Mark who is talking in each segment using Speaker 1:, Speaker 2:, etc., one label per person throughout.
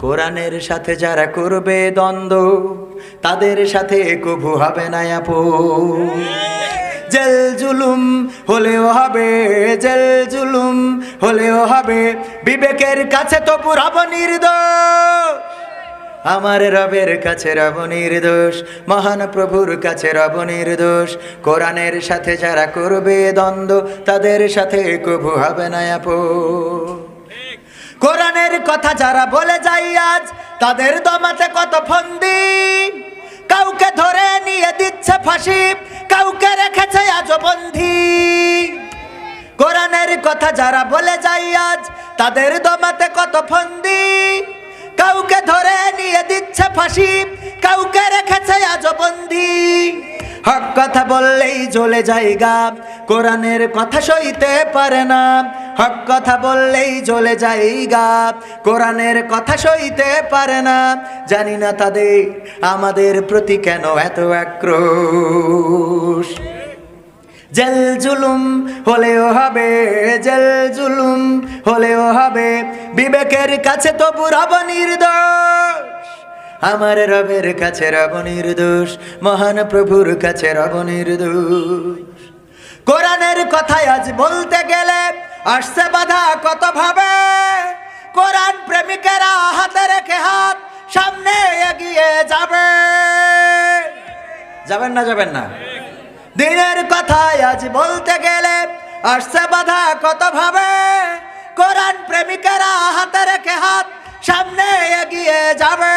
Speaker 1: কোরআনের সাথে যারা করবে দ্বন্দ্ব, তাদের সাথে কভু হবে না আপু জেল জুলুম হলেও হবে, জেল জুলুম হলেও হবে। বিবেকের কাছে তো পুরাব নির্দোষ। আমার রবের কাছে রব নির্দোষ। মহান প্রভুর কাছে রব নির্দোষ। কোরআনের সাথে যারা করবে দ্বন্দ্ব, তাদের সাথে কভু হবে না আপু কোরআনের কথা যারা বলে যাই আজ, তাদের দমাতে কত ফন্দি। কাউকে ধরে নিয়ে দিচ্ছে ফাঁসি, কাউকে রেখেছে আজ বন্ধি কোরআনের কথা যারা বলে যাই আজ, তাদের দমাতে কত ফন্দি। কাউকে ধরে নিয়ে দিচ্ছে ফাঁসি, কাউকে রেখেছে আজ বন্ধি হক কথা বললেই জ্বলে জায়গা, কোরআনের কথা সইতে পারে না। হক কথা বললেই জ্বলে জায়গা কোরআনের কথা সইতে পারে না। জানি না তাদের, আমাদের প্রতি কেন এত আক্রোশ। জেল জুলুম হলেও হবে, জেল জুলুম হলেও হবে। বিবেকের কাছে তো রব নির্দোষ। আমার রবের কাছে রব নির্দোষ, মহান প্রভুর কাছে রব নির্দোষ। কোরআনের কথায় আজ বলতে গেলে আসছে বাধা কত ভাবে কোরআন প্রেমিকেরা হাতে রেখে হাত সামনে এগিয়ে যাবে। যাবেন না যাবেন না। দিনের কথায় আজ বলতে গেলে আসছে বাধা কত ভাবে কোরআন প্রেমিকেরা হাতে রেখে হাত সামনে এগিয়ে যাবে।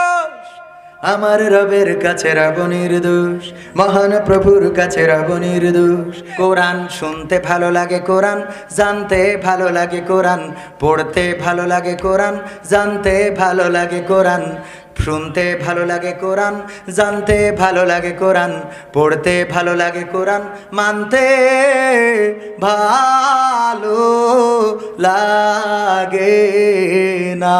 Speaker 1: আমার রবের কাছে রব নির্দোষ, মহান প্রভুর কাছে রব নির্দোষ। কোরআন শুনতে ভালো লাগে কোরআন, জানতে ভালো লাগে কোরআন, পড়তে ভালো লাগে কোরআন, জানতে ভালো লাগে কোরআন, শুনতে ভালো লাগে কোরআন, জানতে ভালো লাগে কোরআন, পড়তে ভালো লাগে কোরআন, মানতে ভালো লাগে না।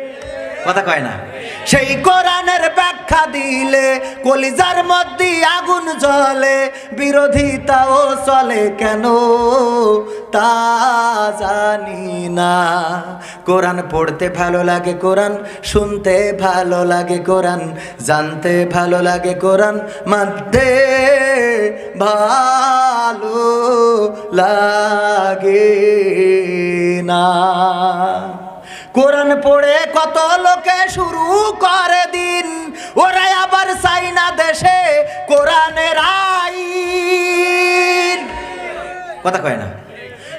Speaker 1: কথা কয় না। সেই কোরআনের ব্যাখ্যা দিলে কলিজার মধ্যে আগুন জ্বলে বিরোধিতাও চলে কেন? তা জানি না। কোরআন পড়তে ভালো লাগে কোরআন, শুনতে ভালো লাগে কোরআন, জানতে ভালো লাগে কোরআন, মানতে ভালো লাগে না। কোরআন পড়ে কত লোকে শুরু করে দিন। ওরা আবার চাইনা দেশে কোরআনের আইন। কথা কয় না।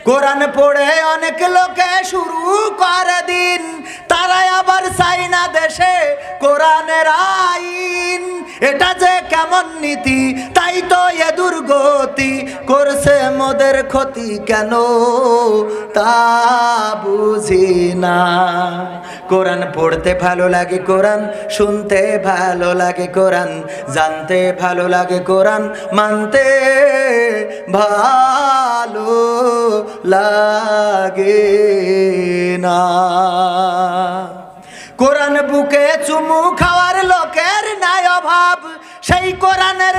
Speaker 1: কোরআন পড়ে অনেক লোকে শুরু করে দিন। তারা আবার চাইনা দেশে কোরআনের আইন। এটা যে কেমন নীতি, তাই তো এ দুর্গতি করছে মোদের ক্ষতি কেন? তা বুঝি না। কোরআন পড়তে ভালো লাগে কোরআন, শুনতে ভালো লাগে কোরআন, জানতে ভালো লাগে কোরআন, মানতে ভালো লাগে না। কোরআন বুকে চুমু খাওয়ার লোকের নাই অভাব, সেই কোরআনের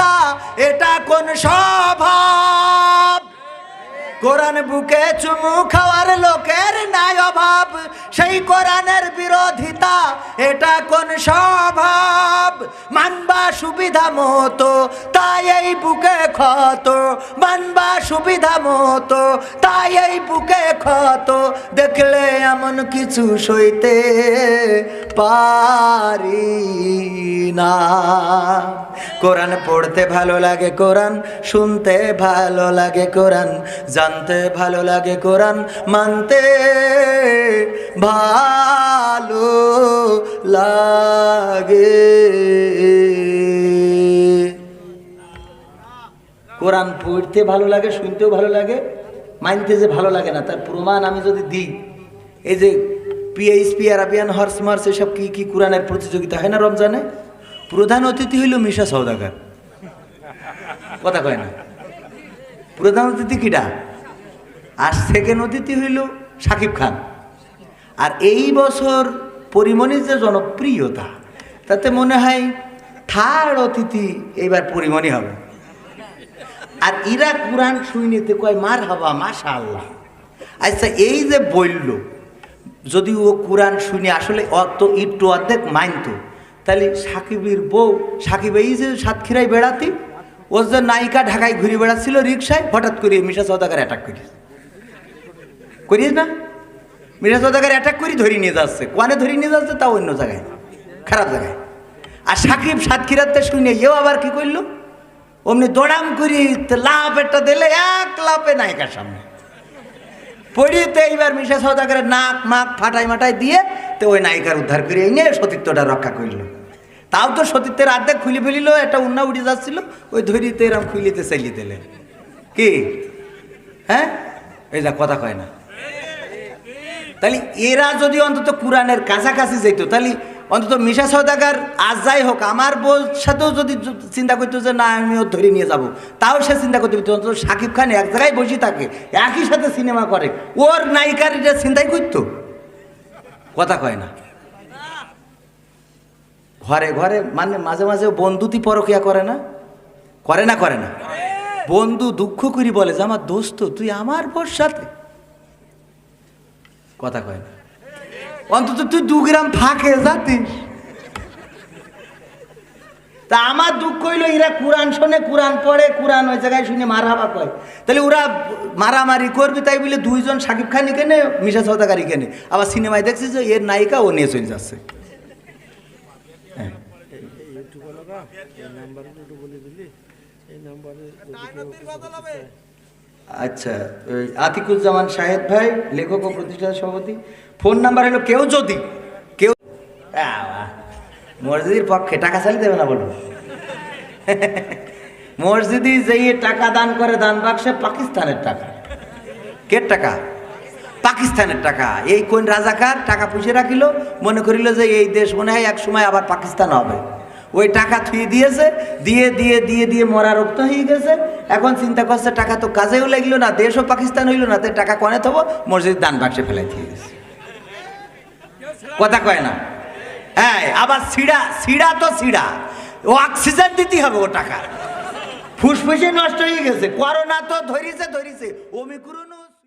Speaker 1: বিরোধিতা এটা কোন স্বভাব কোরআন বুকে চুমু খাওয়ার লোকের নাই অভাব। সেই কোরআনের বিরোধিতা, এটা কোন স্বভাব? মানবা সুবিধা মতো, তাই এই বুকে ক্ষত। মানবা সুবিধা মতো, তাই এই বুকে ক্ষত। দেখলে এমন কিছু সইতে পারি না। কোরআন পড়তে ভালো লাগে, কোরআন শুনতে ভালো লাগে, কোরআন জান জানতে ভালো লাগে কোরআন মানতে। ভালো লাগে। কোরআন পড়তে ভালো লাগে, শুনতেও ভালো লাগে, মানতে যে ভালো লাগে না, তার প্রমাণ আমি যদি দিই, এই যে পিএইচপি, আরাবিয়ান হর্স মার্স, এসব কী কী কোরআনের প্রতিযোগিতা হয় না রমজানে? প্রধান অতিথি হইল মিশা সৌদাগর কথা কয় না। প্রধান অতিথি কিটা আর সেকেন্ড অতিথি হইল সাকিব খান। আর এই বছর পরিমণির যে জনপ্রিয়তা, তাতে মনে হয় থার্ড অতিথি এইবার পরিমণি হবে। আর ইরা কোরআন শুনিতে কয় মার হাবা মাশা আল্লাহ আচ্ছা এই যে বলল, যদি ও কোরআন শুনে, আসলে অত একটু অর্ধেক মানত তাহলে সাকিবের বউ, সাকিব এই যে সাতক্ষীরায় বেড়াতি ও যে নায়িকা ঢাকায় ঘুরে বেড়াচ্ছিল রিক্সায় হঠাৎ করে মিশা সৌদাগার অ্যাটাক করিস করিস না? মিশা সৌদাগার অ্যাটাক করি ধরে নিয়ে যাচ্ছে। কোয়ানে ধরে নিয়ে যাচ্ছে? তাও অন্য জায়গায়। খারাপ জায়গায়। আর সাকিব সাতক্ষীরাতে শুনে এও আবার কি করল? অমনি দৌড়াম করি লাভ একটা দিলে এক লাভে নায়িকার সামনে। পড়িতে এইবার মিশা সৌদাগরের নাক মাক ফাটাই মাটাই দিয়ে তো ওই নায়িকার উদ্ধার করে এনে সতীত্বটা রক্ষা করল। তাও তো সতীত্বের আর্ধেক খুলে ফেলিল, একটা উন্না উঠে যাচ্ছিল, ওই ধরিতে এরম খুলিতে চালিয়ে দিলে। কি? হ্যাঁ? এই যা, কথা কয় না। তাহলে এরা যদি অন্তত কোরআনের কাছাকাছি যেত তাহলে অন্তত মিশা সৌদাগার আজ যাই হোক, আমার বউর সাথেও যদি চিন্তা করতো যে না আমি ওর ধরে নিয়ে যাব, তাও সে চিন্তা করতে পারতো, অন্তত শাকিব খান এক জায়গায় বসে থাকে, একই সাথে সিনেমা করে, ওর নায়িকার এটা চিন্তাই করতো। কথা কয় না। ঘরে ঘরে মানে মাঝে মাঝে বন্ধুতি পরকিয়া করে না? করে না করে না। বন্ধু দুঃখ করি বলে যে, আমার দোস্ত, তুই আমার বোর সাথে কথা কয় না। অন্তত তুই দু গ্রাম ফাঁকে যাতিস তা আমার দুঃখ হইল এরা কোরআন শোনে কোরআন পড়ে কোরআন ওই জায়গায় শুনে মারাবা কয়। তাহলে ওরা মারামারি করবে তাই বলে দুইজন সাকিব খানি কেনে মিশা সৌদাগারি কেনে। আবার সিনেমায় দেখছি যে এর নায়িকা ও নিয়ে চলে যাচ্ছে। হ্যাঁ। আচ্ছা আতিকুজ্জামান শাহেদ ভাই, লেখক ও প্রতিষ্ঠাতা সভাপতি। ফোন নাম্বার হলো কেউ যদি, কেউ মসজিদের পক্ষে টাকা চালিয়ে দেবে না বলো মসজিদি যেই টাকা দান করে দান বাক্সে পাকিস্তানের টাকা। কে টাকা? পাকিস্তানের টাকা। এই কোন রাজাকার টাকা পুষে রাখিল, মনে করিল যে এই দেশ মনে হয় এক সময় আবার পাকিস্তান হবে। ওই টাকা থুয়ে দিয়েছে, দিয়ে দিয়ে দিয়ে দিয়ে মরা রক্ত হয়ে গেছে। এখন চিন্তা করছে, টাকা তো কাজেও লাগল না, দেশও পাকিস্তান হইল না তাই টাকা কনে থবো? মসজিদ দান বাক্সে ফেলাই দিয়ে গেছে কথা কয় না? হ্যাঁ আবার সিড়া সিড়া তো সিড়া। ও অক্সিজেন দিতে হবে ও টাকা। ফুসফুসে নষ্ট হয়ে গেছে, করোনা তো ধরিছে ধরিছে। ওমিক্রুন